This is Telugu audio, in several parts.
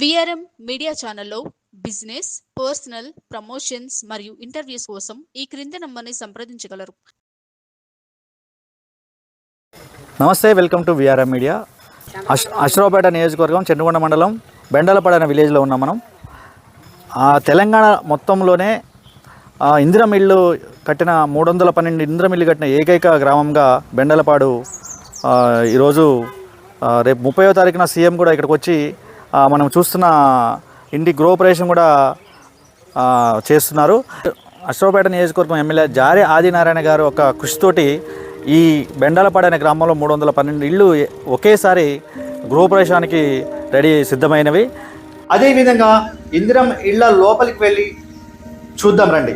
విఆర్ఎం మీడియా ఛానల్లో బిజినెస్ పర్సనల్ ప్రమోషన్స్ మరియు ఇంటర్వ్యూస్ కోసం ఈ క్రింది నంబర్ని సంప్రదించగలరు. నమస్తే వెల్కమ్ టు విఆర్ఎం మీడియా అశ్ అశ్రావుపేట నియోజకవర్గం చెండుగొండ మండలం బెండలపాడు అనే విలేజ్లో ఉన్నాం మనం. తెలంగాణ మొత్తంలోనే ఆ ఇందిరం ఇల్లు కట్టిన మూడు వందల పన్నెండు ఇందిరం ఇల్లు కట్టిన ఏకైక గ్రామంగా బెండలపాడు ఈరోజు రేపు ముప్పైవ తారీఖున సీఎం కూడా ఇక్కడికి వచ్చి మనం చూస్తున్న ఇంటి గృహప్రవేశం కూడా చేస్తున్నారు. అశ్వపేట నియోజకవర్గం ఎమ్మెల్యే జారి ఆదినారాయణ గారు ఒక కృషితోటి ఈ బెండాలపాడు అనే గ్రామంలో మూడు వందల పన్నెండు ఇళ్ళు ఒకేసారి గృహప్రవేశానికి రెడీ సిద్ధమైనవి. అదేవిధంగా ఇందిరం ఇళ్ళ లోపలికి వెళ్ళి చూద్దాం రండి.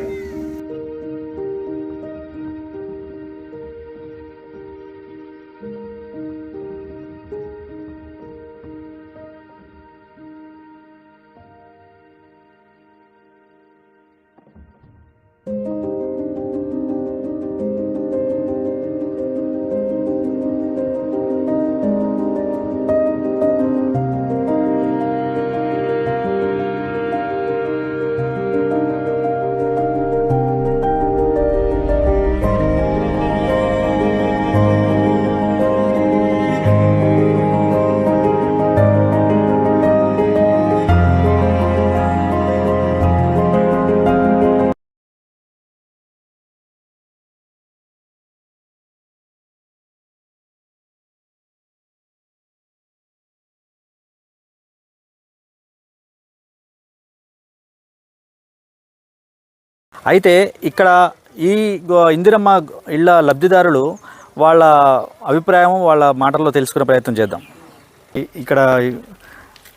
అయితే ఇక్కడ ఈ ఇందిరమ్మ ఇళ్ళ లబ్ధిదారులు వాళ్ళ అభిప్రాయం వాళ్ళ మాటల్లో తెలుసుకునే ప్రయత్నం చేద్దాం. ఇక్కడ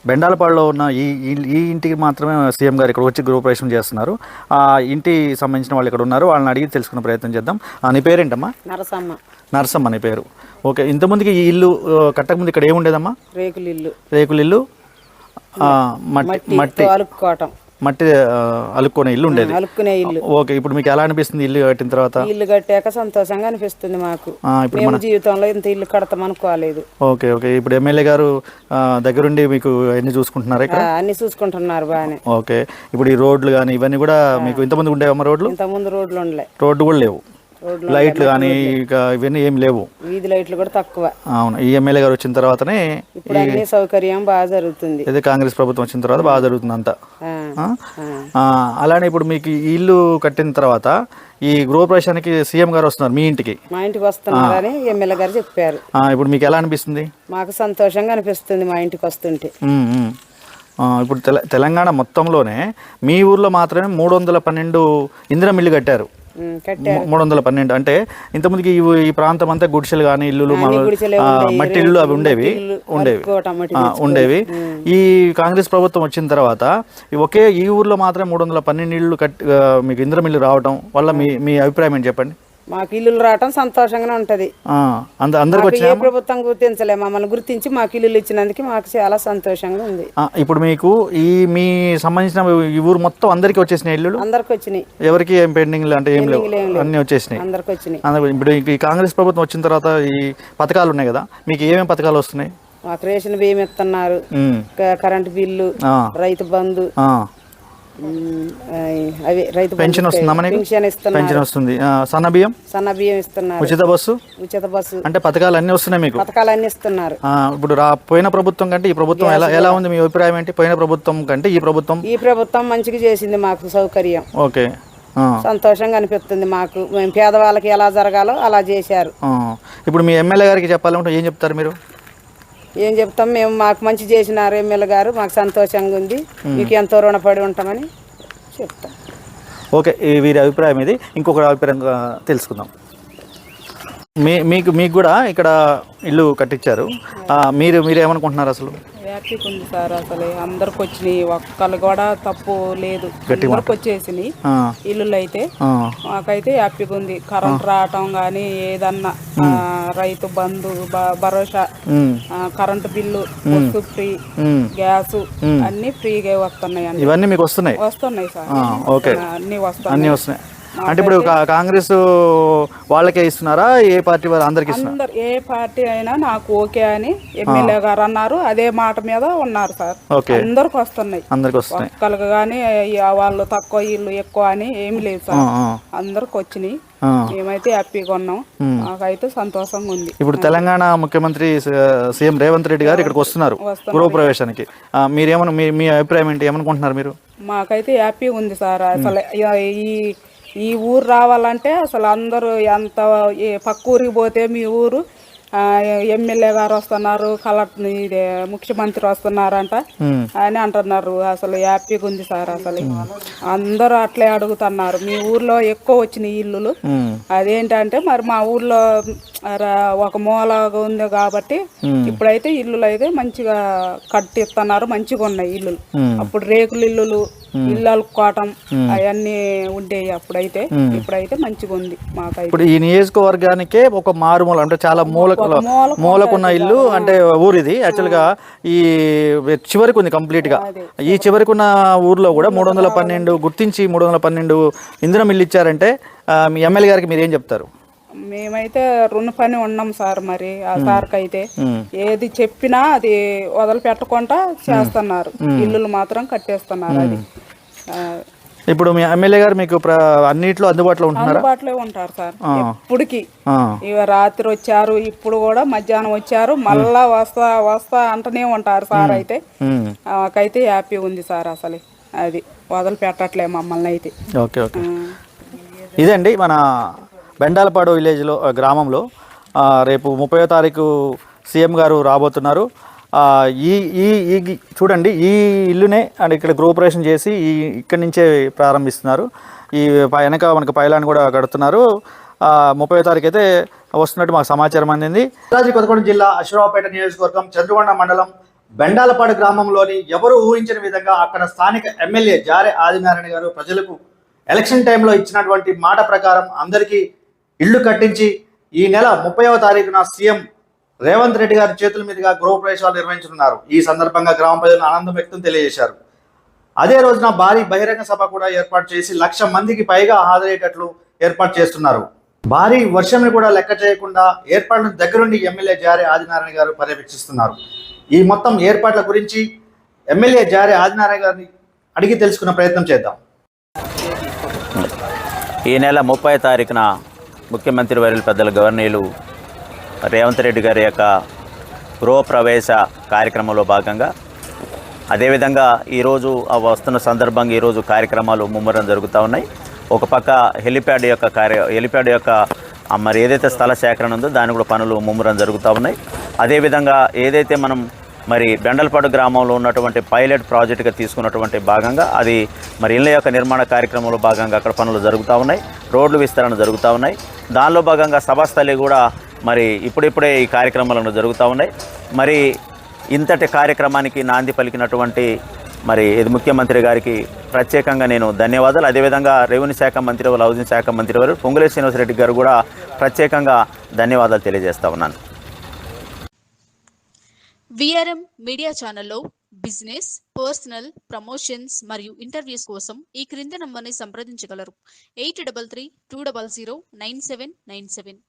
బెండాలపాడులో ఉన్న ఈ ఈ- ఇంటికి మాత్రమే సీఎం గారు ఇక్కడ వచ్చి గృహప్రవేశం చేస్తున్నారు. ఆ ఇంటి సంబంధించిన వాళ్ళు ఇక్కడ ఉన్నారు వాళ్ళని అడిగి తెలుసుకునే ప్రయత్నం చేద్దాం. నీ పేరేంటమ్మా? నరసమ్మ. నరసమ్మ నీ పేరు. ఓకే ఇంతమందికి ఈ ఇల్లు కట్టకముందు ఇక్కడ ఏముండేదమ్మా? రేకులు ఇల్లు రేకుల ఇల్లు ఆ, మట్టి. మట్టి మట్టి అలుక్కునే ఇల్లు ఉండేది. అలుక్కునే ఇల్లు. ఓకే ఇప్పుడు మీకు ఎలా అనిపిస్తుంది ఇల్లు కట్టిన తర్వాత? ఇల్లు కట్టాక సంతోషంగా అనిపిస్తుంది మాకు. ఇప్పుడు మేము జీవితంలో ఇంత ఇల్లు కడతాం అనుకోలేదు ఓకే ఓకే. ఇప్పుడు ఎమ్మెల్యే గారు దగ్గరుండి మీకు అన్ని చూసుకుంటున్నారు ఇక్కడ? అన్ని చూసుకుంటున్నారు బాగానే. ఓకే. ఇప్పుడు ఈ రోడ్లు కానీ ఇవన్నీ కూడా మీకు ఇంతమంది ఉండేవమ్మా రోడ్లు? ఇంత ముందు రోడ్లు ఉండలే. రోడ్డు కూడా లేవు. లైట్లు కానీ ఇక ఇవన్నీ ఏం లేవు. వీధి లైట్లు కూడా తక్కువ. అవును ఈ ఎమ్మెల్యే గారు వచ్చిన తర్వాతనే ఇప్పుడు అన్ని సౌకర్యం బాగా జరుగుతుంది. ఏదో కాంగ్రెస్ ప్రభుత్వం వచ్చిన తర్వాత బాగా జరుగుతుంది అంతా అలానే ఇప్పుడు మీకు ఇల్లు కట్టిన తర్వాత ఈ గృహప్రవేశానికి సీఎం గారు వస్తున్నారు మీ ఇంటికి. మా ఇంటికి వస్తున్నారని ఎమ్మెల్యే గారు చెప్పారు. ఇప్పుడు మీకు ఎలా అనిపిస్తుంది? మాకు సంతోషంగా అనిపిస్తుంది మా ఇంటికి వస్తుంటే. ఇప్పుడు తెల తెలంగాణ మొత్తంలోనే మీ ఊర్లో మాత్రమే మూడు వందల పన్నెండు ఇందిరం ఇల్లు కట్టారు. మూడు వందల పన్నెండు. అంటే ఇంతమందికి ఈ ఈ ప్రాంతం అంతా గుడిసెలు కానీ ఇల్లులు మట్టి ఇల్లు అవి ఉండేవి. ఉండేవి. ఉండేవి. ఈ కాంగ్రెస్ ప్రభుత్వం వచ్చిన తర్వాత ఒకే ఈ ఊర్లో మాత్రం మూడు వందల పన్నెండు ఇల్లు కట్టి మీకు ఇందిరం ఇల్లు రావటం వల్ల మీ మీ అభిప్రాయం ఏంటి చెప్పండి? మాకు ఇల్లులు రావటం సంతోషంగానే ఉంటది. ఏ ప్రభుత్వం గుర్తించలే మమ్మల్ని గుర్తించి మాకు ఇల్లులు ఇచ్చినందుకు మాకు చాలా సంతోషంగా ఉంది. ఇప్పుడు మీకు ఈ మీ సంబంధించిన ఈ ఊరు మొత్తం అందరికీ వచ్చేసిన ఇల్లులు? అందరికి వచ్చినాయి. ఎవరికి ఏం పెండింగ్ అంటే ఏం లేవు. అన్నీ వచ్చేసినాయి. అందరికి వచ్చినాయి. ఇప్పుడు ఈ కాంగ్రెస్ ప్రభుత్వం వచ్చిన తర్వాత ఈ పథకాలు ఉన్నాయి కదా మీకు ఏమేమి పథకాలు వస్తున్నాయి? మాకు రేషన్ బియ్యం ఇస్తున్నారు కరెంటు బిల్లు రైతు బంధు అవి రైతు పెన్షన్ వస్తుందమ్మా నీకు? పెన్షన్ ఇస్తున్నారు. పెన్షన్ వస్తుంది. ఆ, సన్న బియ్యం? సన్న బియ్యం ఇస్తున్నారు. ఉచిత బస్సు? ఉచిత బస్సు. అంటే పథకాలు అన్నీ వస్తున్నాయి మీకు? పథకాలు అన్ని ఇస్తున్నారు. ఆ, ఇప్పుడు రా పోయిన ప్రభుత్వం కంటే ఈ ప్రభుత్వం ఎలా ఎలా ఉంది మీ అభిప్రాయం ఏంటి? పోయిన ప్రభుత్వం కంటే ఈ ప్రభుత్వం? ఈ ప్రభుత్వం మంచిగా చేసింది మాకు సౌకర్యం. ఓకే. ఆ, సంతోషంగా అనిపిస్తుంది మాకు. మేము పేదవాళ్ళకి ఎలా జరగాలో అలా చేశారు. ఆ. ఇప్పుడు మీ ఎమ్మెల్యే గారికి చెప్పాలంటే ఏం చెప్తారు మీరు? ఏం చెప్తాం? మేము మాకు మంచి చేసినారు ఎమ్మెల్యే గారు మాకు సంతోషంగా ఉంది. మీకు ఎంతో రుణపడి ఉంటామని చెప్తాం. ఓకే వీరి అభిప్రాయం ఇది. ఇంకొక అభిప్రాయం తెలుసుకుందాం. మీ మీకు మీకు కూడా ఇక్కడ ఇల్లు కట్టించారు. మీరు మీరు ఏమనుకుంటున్నారు అసలు? హ్యాపీగా ఉంది సార్ అసలు. అందరికి వచ్చినాయి. ఒక్కళ్ళు కూడా తప్పు లేదు. అందరికి వచ్చేసినాయి ఇల్లులు అయితే మాకైతే హ్యాపీగా ఉంది. కరెంట్ రావటం కానీ ఏదన్నా Rythu Bandhu Bharosa current bill bus free. Gas అన్ని ఫ్రీగా వస్తున్నాయి ఇవన్నీ మీకు వస్తున్నాయి? వస్తున్నాయి సార్. అన్ని వస్తున్నాయి అన్నీ వస్తున్నాయి. అంటే ఇప్పుడు కాంగ్రెస్ వాళ్ళకే ఇస్తున్నారా? ఏ పార్టీ వాళ్ళు అందరికి ఇస్తున్నారు? ఏ పార్టీ అయినా నాకు ఓకే అని ఎమ్మెల్యే గారు అన్నారు. అదే మాట మీద ఉన్నారు సార్. అందరికి వస్తున్నాయి. అందరికి వస్తున్నాయి. ఒక్కరికి కానీ వాళ్ళు తక్కువ వీళ్ళు ఎక్కువ అని ఏమి లేదు సార్. అందరికి వచ్చినాయి. మేమైతే హ్యాపీగా ఉన్నాం. మాకైతే సంతోషంగా ఉంది. ఇప్పుడు తెలంగాణ ముఖ్యమంత్రి సీఎం రేవంత్ రెడ్డి గారు ఇక్కడికి వస్తున్నారు. గృహప్రవేశానికి. ఆ, మీరేమన్నా మీ మీ అభిప్రాయం ఏంటి? ఏమనుకుంటున్నారు మీరు? మాకైతే హ్యాపీ ఉంది సార్. అసలు ఈ ఈ ఊరు రావాలంటే అసలు అందరూ ఎంత పక్క ఊరికి పోతే మీ ఊరు ఎమ్మెల్యే గారు వస్తున్నారు కలెక్టర్ ఇదే ముఖ్యమంత్రి వస్తున్నారంట. అని అంటున్నారు. అసలు హ్యాపీగా ఉంది సార్ అసలు. అందరూ అట్లే అడుగుతున్నారు. మీ ఊర్లో ఎక్కువ వచ్చినాయి ఇల్లులు. అదేంటంటే మరి మా ఊర్లో ఒక మూలగా ఉంది కాబట్టి ఇప్పుడైతే ఇల్లులు అయితే మంచిగా కట్టిస్తున్నారు. మంచిగా ఉన్నాయి ఇల్లులు. అప్పుడు రేకుల ఇల్లులు ఇల్లు అలుక్కోవటం అవన్నీ ఉండేవి అప్పుడైతే. ఇప్పుడైతే మంచిగా ఉంది మాకైతే. ఇప్పుడు ఈ నియోజకవర్గానికే ఒక మారుమూల అంటే చాలా మూల మూలకు మూలకున్న ఇల్లు అంటే ఊరిది. యాక్చువల్గా ఈ చివరికి ఉంది కంప్లీట్గా. ఈ చివరికి ఉన్న ఊర్లో కూడా మూడు వందల పన్నెండు గుర్తించి మూడు వందల పన్నెండు ఇంధనం ఇల్లు ఇచ్చారంటే మీ ఎమ్మెల్యే గారికి మీరు ఏం చెప్తారు? మేమైతే రుణ పని ఉన్నాం సార్ మరి ఆ సార్కి అయితే ఏది చెప్పినా అది వదిలిపెట్టకుండా చేస్తున్నారు. ఇల్లులు మాత్రం కట్టేస్తున్నారు అది. ఇప్పుడు మీ ఎమ్మెల్యే గారు మీకు ప్ర- అన్నిట్లో అందుబాటులో ఉంటున్నారా? అందుబాటులో ఉంటారు సార్. ఎప్పటికి ఆ, ఇక రాత్రి వచ్చారు ఇప్పుడు కూడా మధ్యాహ్నం వచ్చారు మళ్ళా వస్తా వస్తా అంటూనే ఉంటారు సార్ అయితే. ఉమ్, హ్యాపీ ఉంది సార్ అసలు. అది వదిలిపెట్టట్లే మమ్మల్ని అయితే. Okay okay. ఇదండి మన బెండాలపాడు విలేజ్లో ఆ, గ్రామంలో ఆ, రేపు ముప్పై తారీఖు సీఎం గారు రాబోతున్నారు. ఈ ఈ ఈ గి- చూడండి ఈ ఇల్లునే అండ్ ఇక్కడ గృహప్రవేశం చేసి ఈ ఇక్కడి నుంచే ప్రారంభిస్తున్నారు. ఈ వెనక మనకు పైలాన్ కూడా కడుతున్నారు. ముప్పై తారీఖు అయితే వస్తున్నట్టు మాకు సమాచారం అందింది. రాజీ కొత్తగూడెం జిల్లా అశ్వరావుపేట నియోజకవర్గం చంద్రగొండ మండలం బెండాలపాడు గ్రామంలోని ఎవరు ఊహించిన విధంగా అక్కడ స్థానిక ఎమ్మెల్యే జారే ఆదినారాయణ గారు ప్రజలకు ఎలక్షన్ టైంలో ఇచ్చినటువంటి మాట ప్రకారం అందరికీ ఇళ్ళు కట్టించి ఈ నెల ముప్పైవ తారీఖున సీఎం రేవంత్ రెడ్డి గారి చేతుల మీదుగా గృహప్రవేశాలు నిర్వహించనున్నారు. ఈ సందర్భంగా గ్రామ ప్రజలు ఆనందం వ్యక్తం తెలియజేశారు. అదే రోజున భారీ బహిరంగ సభ కూడా ఏర్పాటు చేసి లక్ష మందికి పైగా హాజరయ్యేటట్లు ఏర్పాటు చేస్తున్నారు. భారీ వర్షంని కూడా లెక్క చేయకుండా ఏర్పాట్లను దగ్గరుండి ఎమ్మెల్యే జారి ఆదినారాయణ గారు పర్యవేక్షిస్తున్నారు. ఈ మొత్తం ఏర్పాట్ల గురించి ఎమ్మెల్యే జారి ఆదినారాయణ గారిని అడిగి తెలుసుకున్న ప్రయత్నం చేద్దాం. ఈ నెల ముప్పై తారీఖున ముఖ్యమంత్రి వర్యులు పెద్దల గవర్నీలు రేవంత్ రెడ్డి గారి యొక్క గృహప్రవేశ కార్యక్రమంలో భాగంగా అదేవిధంగా ఈరోజు ఆ వస్తున్న సందర్భంగా ఈరోజు కార్యక్రమాలు ముమ్మరం జరుగుతూ ఉన్నాయి. ఒక పక్క హెలిప్యాడ్ యొక్క కార్య హెలిప్యాడ్ యొక్క మరి ఏదైతే స్థల సేకరణ ఉందో దాని కూడా పనులు ముమ్మరం జరుగుతూ ఉన్నాయి. అదేవిధంగా ఏదైతే మనం మరి బెండల్పాడు గ్రామంలో ఉన్నటువంటి పైలట్ ప్రాజెక్టుగా తీసుకున్నటువంటి భాగంగా అది మరి ఇళ్ళ యొక్క నిర్మాణ కార్యక్రమంలో భాగంగా అక్కడ పనులు జరుగుతూ ఉన్నాయి. రోడ్లు విస్తరణ జరుగుతూ ఉన్నాయి. దానిలో భాగంగా సభాస్థలి కూడా మరి ఇప్పుడిప్పుడే ఈ కార్యక్రమాలను జరుగుతూ ఉన్నాయి. మరి ఇంతటి కార్యక్రమానికి నాంది పలికినటువంటి మరి ఇది ముఖ్యమంత్రి గారికి ప్రత్యేకంగా నేను ధన్యవాదాలు. అదేవిధంగా రెవెన్యూ శాఖ మంత్రి వారు హౌసింగ్ శాఖ మంత్రి వారు పొంగులే శ్రీనివాసరెడ్డి గారు కూడా ప్రత్యేకంగా ధన్యవాదాలు తెలియజేస్తా ఉన్నాను. విఆర్ఎం మీడియా ఛానల్లో బిజినెస్ పర్సనల్ ప్రమోషన్స్ మరియు ఇంటర్వ్యూస్ కోసం ఈ క్రింది నంబర్ని సంప్రదించగలరు. Eight double three two double zero nine seven nine seven.